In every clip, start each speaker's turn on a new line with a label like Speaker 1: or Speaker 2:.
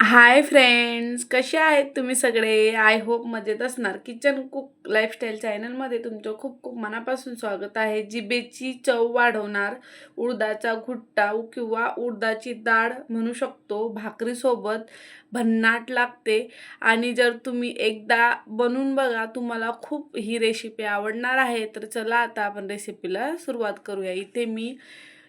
Speaker 1: Hi friends कसे आहेत तुम्ही सगळे? आय होप मजेत असणार. किचन कुक लाईफस्टाईल चॅनलमध्ये तुमचं खूप खूप मनापासून स्वागत आहे. जिबेची चव वाढवणार उडदाचा घुट्टा किंवा उडदाची डाळ म्हणू शकतो भाकरीसोबत भन्नाट लागते. आणि जर तुम्ही एकदा बनवून बघा तुम्हाला खूप ही रेसिपी आवडणार आहे तर चला आता आपण रेसिपीला सुरुवात करूया. इथे मी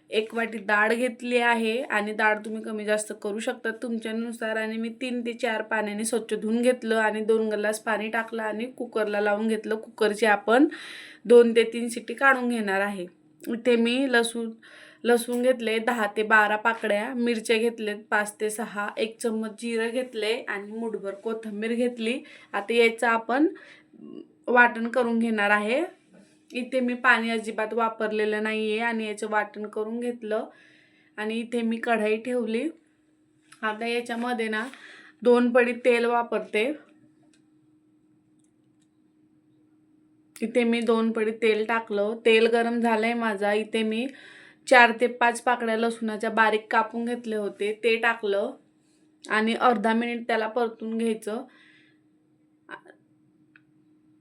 Speaker 1: एक वाटी डाळ घेतली आहे आणि डाळ तुम्ही कमी जास्त करू शकता तुमच्यानुसार. आणि मी तीन ते चार पाण्याने स्वच्छ धुवून घेतलं आणि दोन ग्लास पाणी टाकलं आणि कुकरला लावून घेतलं. कुकरची आपण दोन ते तीन सिटी काढून घेणार आहे. इथे मी लसूण लसूण घेतले दहा ते बारा पाकड्या मिरच्या घेतलेत पाच ते सहा एक चम्मच जिरं घेतले आणि मुठभर कोथिंबीर घेतली. आता याचं आपण वाटण करून घेणार आहे. इथे मी पाणी अजिबात वापरलेलं नाही आहे आणि याचं वाटण करून घेतलं. आणि इथे मी कढाई ठेवली. आता याच्यामध्ये ना दोन पडी तेल वापरते. इथे मी दोन पडी तेल टाकलं. तेल गरम झालंय माझा. इथे मी चार ते पाच पाकड्या लसूणाच्या बारीक कापून घेतले होते. ते टाकलं. आणि अर्धा मिनिट त्याला परतून घ्यायचं.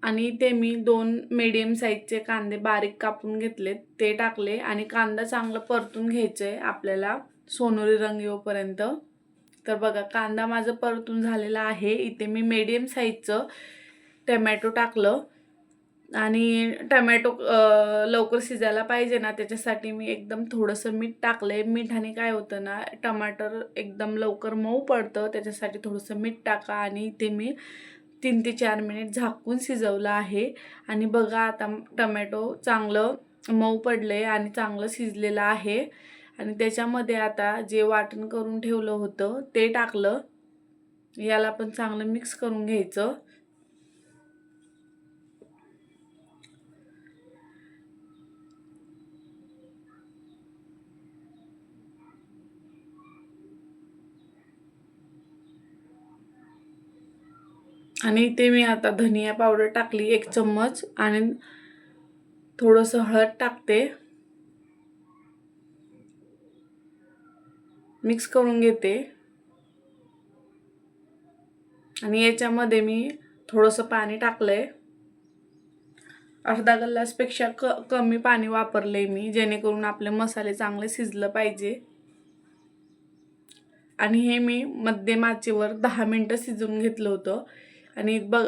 Speaker 1: आणि ते मी दोन मीडियम साईजचे कांदे बारीक कापून घेतलेत. ते टाकले आणि कांदा चांगलं परतून घ्यायचं आहे आपल्याला सोनेरी रंग येऊपर्यंत. तर बघा कांदा माझं परतून झालेला आहे. इथे मी मीडियम साईजचं टमॅटो टाकलं. आणि टमॅटो लवकर शिजायला पाहिजे ना त्याच्यासाठी मी एकदम थोडंसं मीठ टाकलं आहे मिठाने काय होतं ना टमाटर एकदम लवकर मऊ पडतं. त्याच्यासाठी थोडंसं मीठ टाका आणि इथे मी तीन ते चार मिनिट झाकून शिजवलं आहे. आणि बघा आता टमॅटो चांगलं मऊ पडलं आहे आणि चांगलं शिजलेलं आहे. आणि त्याच्यामध्ये आता जे वाटण करून ठेवलं होतं ते टाकलं. याला पण चांगलं मिक्स करून घ्यायचं. आणि इथे मी आता धनिया पावडर टाकली एक चम्मच आणि थोडंसं हळद टाकते. मिक्स करून घेते. आणि याच्यामध्ये मी थोडंसं पाणी टाकलंय. अर्धा गल्लासपेक्षा क कमी पाणी वापरले मी जेणेकरून आपले मसाले चांगले शिजलं पाहिजे. आणि हे मी मध्यम आचेवर दहा मिनटं शिजवून घेतलं होतं. आणि बघ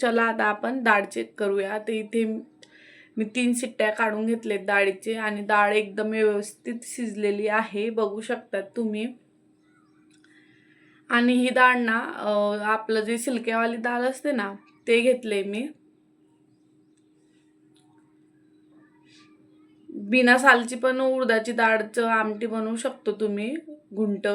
Speaker 1: चला आता आपण डाळ चेक करूया. तर इथे मी तीन शिट्ट्या काढून घेतलेत डाळीचे आणि डाळ एकदम व्यवस्थित शिजलेली आहे. बघू शकतात तुम्ही. आणि ही डाळ ना आपलं जे सिल्क्यावाली डाळ असते ना ते घेतले मी. बिना सालची पण उडदाची डाळचं आमटी बनवू शकतो तुम्ही घुंट.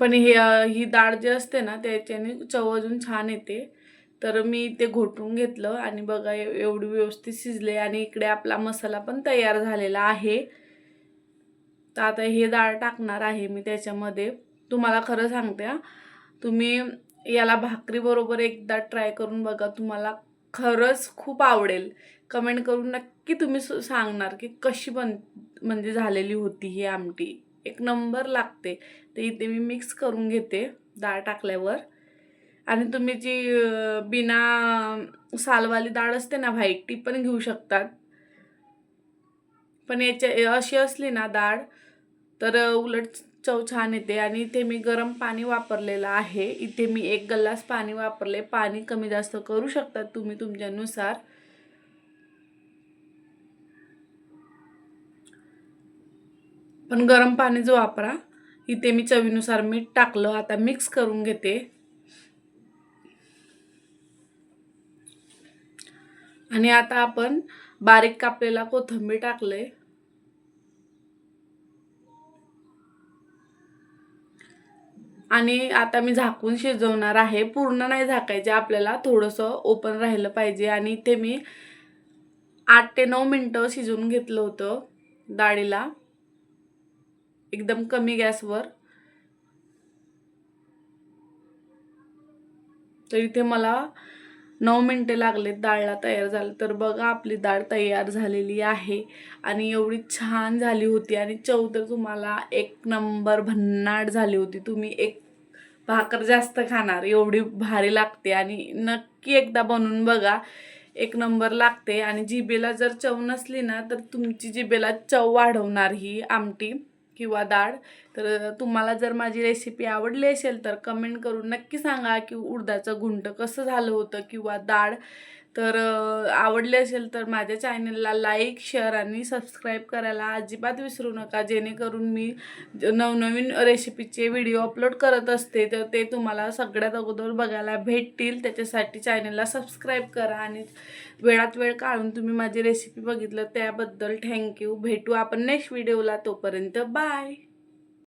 Speaker 1: पण हे ही डाळ जी असते ना त्याच्याने चव अजून छान येते. तर मी ते घोटून घेतलं आणि बघा एवढी व्यवस्थित शिजले आणि इकडे आपला मसाला पण तयार झालेला आहे. तर आता हे डाळ टाकणार आहे मी त्याच्यामध्ये. तुम्हाला खरं सांगते तुम्ही याला भाकरीबरोबर एकदा ट्राय करून बघा तुम्हाला खरंच खूप आवडेल. कमेंट करून नक्की तुम्ही सांगणार की कशी बन म्हणजे झालेली होती ही आमटी. एक नंबर लागते. ते इथे मी मिक्स करून घेते डाळ टाकल्यावर. आणि तुम्ही जी बिना सालवाली डाळ असते ना व्हाईट ती पण घेऊ शकतात. पण याच्या अशी असली ना डाळ तर उलट चव छान येते. आणि इथे मी गरम पाणी वापरलेलं आहे. इथे मी एक गल्लास पाणी वापरले. पाणी कमी जास्त करू शकतात तुम्ही तुमच्यानुसार. पण गरम पाणी जो वापरा इथे मी चवीनुसार मीठ टाकलं आता मिक्स करून घेते. आणि आता आपण बारीक कापलेला कोथंबीर टाकले आणि आता मी झाकून शिजवणार आहे. पूर्ण नाही झाकायचे आपल्याला थोडंसं ओपन राहिलं पाहिजे. आणि इथे मी आठ ते नऊ मिनटं शिजवून घेतलं होतं डाळीला एकदम कमी गॅसवर. तर इथे मला नऊ मिनटे लागलेत डाळला तयार झालं. तर बघा आपली डाळ तयार झालेली आहे आणि एवढी छान झाली होती आणि चव तर तुम्हाला एक नंबर भन्नाट झाली होती. तुम्ही एक भाकर जास्त खाणार एवढी भारी लागते आणि नक्की एकदा बनवून बघा एक नंबर लागते. आणि जिबेला जर चव नसली ना तर तुमची जिबेला चव वाढवणार ही आमटी. किंवा डाळ तर तुम्हाला जर माझी रेसिपी आवडली असेल तर कमेंट करून नक्की सांगा की उडदाचं घुंट कसं झालं होतं किंवा डाळ तर आवडले असेल तर माझ्या चॅनलला लाईक शेअर आणि सबस्क्राईब करायला अजिबात विसरू नका. जेणेकरून मी ज- नवनवीन रेसिपीचे व्हिडिओ अपलोड करत असते तर ते तुम्हाला सगळ्यात अगोदर बघायला भेटतील. त्याच्यासाठी चॅनलला सबस्क्राईब करा आणि वेळात वेळ काढून तुम्ही माझी रेसिपी बघितलं त्याबद्दल थँक्यू भेटू आपण नेक्स्ट व्हिडिओला तोपर्यंत बाय